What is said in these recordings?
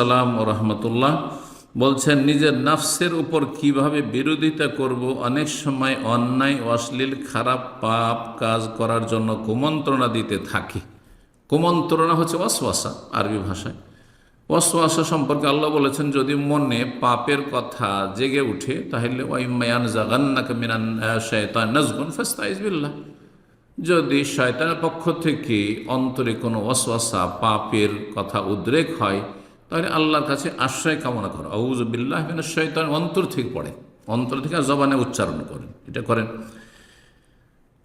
সালাম ও রহমতুল্লাহ। বলছেন, নিজের নাফসের উপর কীভাবে বিরোধিতা করব? অনেক সময় অন্যায়, অশ্লীল, খারাপ পাপ কাজ করার জন্য কুমন্ত্রণা দিতে থাকি। কুমন্ত্রণা হচ্ছে ওয়াসওয়াসা আরবি ভাষায়। ওয়াসওয়াসা সম্পর্কে আল্লাহ বলেছেন, যদি মনে পাপের কথা জেগে উঠে, তাহলে ওই মায়ান জাগান্নাকে মিনান শয়তান নাজগুন ফাস্তাইজ বিল্লাহ। যদি শয়তানের পক্ষ থেকে অন্তরে কোনো ওয়াসওয়াসা পাপের কথা উদ্রেক হয় তাহলে আল্লাহর কাছে আশ্রয় কামনা করো। আউজবিল্লাহ শয়তান অন্তর থেকে পড়ে। অন্তর থেকে জবানে উচ্চারণ করেন। এটা করেন।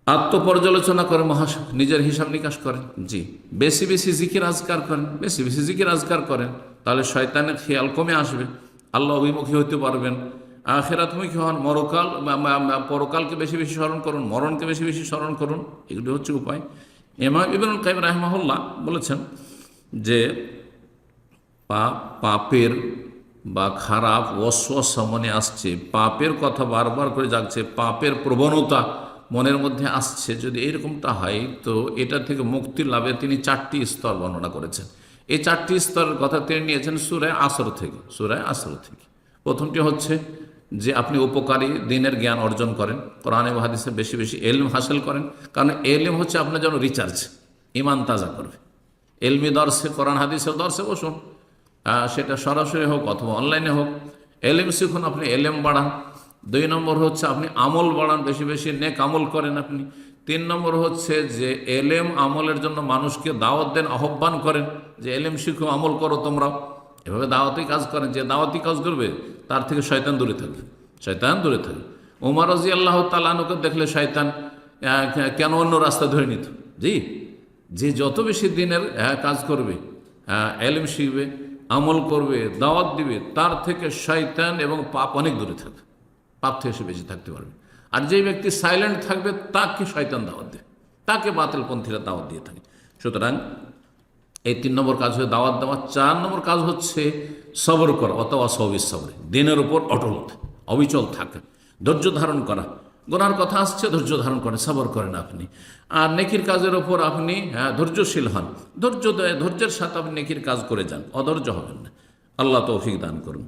আত্মপর্যালোচনা করে মহাস নিজের হিসাব নিকাশ করেন। জি। বেশি বেশি জিকির আজকার করেন। বেশি বেশি জিকির আজকার করেন। তাহলে শয়তানের খেয়াল কমে আসবে। আল্লাহ অভিমুখী হতে পারবেন। আখেরাতমুখী হন। মরকাল পরকালকে বেশি বেশি স্মরণ করুন। মরণকে বেশি বেশি স্মরণ করুন। এগুলি হচ্ছে উপায়। এমা ইবনুল কাইম রাহমাহুল্লাহ বলেছেন যে পাপ পাপের বা খারাপ অস্বসা মনে আসছে। পাপের কথা বারবার করে জাগছে, পাপের প্রবণতা মনের মধ্যে আসছে। যদি এরকমটা হয়, তো এটা থেকে মুক্তি লাভে তিনি চারটি স্তর বর্ণনা করেছেন। এই চারটি স্তরের কথা তিনি নিয়েছেন সুরায় আসর থেকে সুরায় আসর থেকে। প্রথমটি হচ্ছে যে আপনি উপকারী দিনের জ্ঞান অর্জন করেন, কোরআনে হাদিসে বেশি বেশি এলম হাসিল করেন। কারণ এলম হচ্ছে আপনার জন্য রিচার্জ ইমান তাজা করবে। এলমি দর্শে, কোরআন হাদিসের দর্শে বসুন। সেটা সরাসরি হোক অথবা অনলাইনে হোক এলেম শিখুন আপনি এলেম বাড়ান। দুই নম্বর হচ্ছে আপনি আমল বাড়ান বেশি বেশি, নেক আমল করেন আপনি। তিন নম্বর হচ্ছে যে এলেম আমলের জন্য মানুষকে দাওয়াত দেন, আহ্বান করেন যে এলেম শিখো, আমল করো তোমরাও এভাবে দাওয়াতি কাজ করেন, যে দাওয়াতি কাজ করবে, তার থেকে শয়তান দূরে থাকবে শয়তান দূরে থাকবে উমার রাজি আল্লাহ তালানুকে দেখলে শয়তান কেন অন্য রাস্তা ধরে নিত? জি, যে যত বেশি দিনের কাজ করবে এলেম শিখবে আমল করবে, দাওয়াত দিবে, তার থেকে শয়তান এবং পাপ অনেক দূরে থাকবে পাপ থেকে সে বেঁচে থাকতে পারবে। আর যে ব্যক্তি সাইলেন্ট থাকবে, তাকে শয়তান দাওয়াত দেয়। তাকে বাতিলপন্থীরা দাওয়াত দিয়ে থাকে। সুতরাং এই তিন নম্বর কাজ হচ্ছে দাওয়াত দেওয়া। চার নম্বর কাজ হচ্ছে সবর করা অথবা সবিস সবরে। দিনের উপর অটল অবিচল থাকা, ধৈর্য ধারণ করা। গোনার কথা আসছে ধৈর্য ধারণ করেন সবর করেন আপনি। আর নেকির কাজের ওপর আপনি হ্যাঁ, ধৈর্যশীল হন। ধৈর্য ধৈর্যের সাথে আপনি নেকির কাজ করে যান অধৈর্য হবেন না। আল্লাহ তৌফিক দান করুন।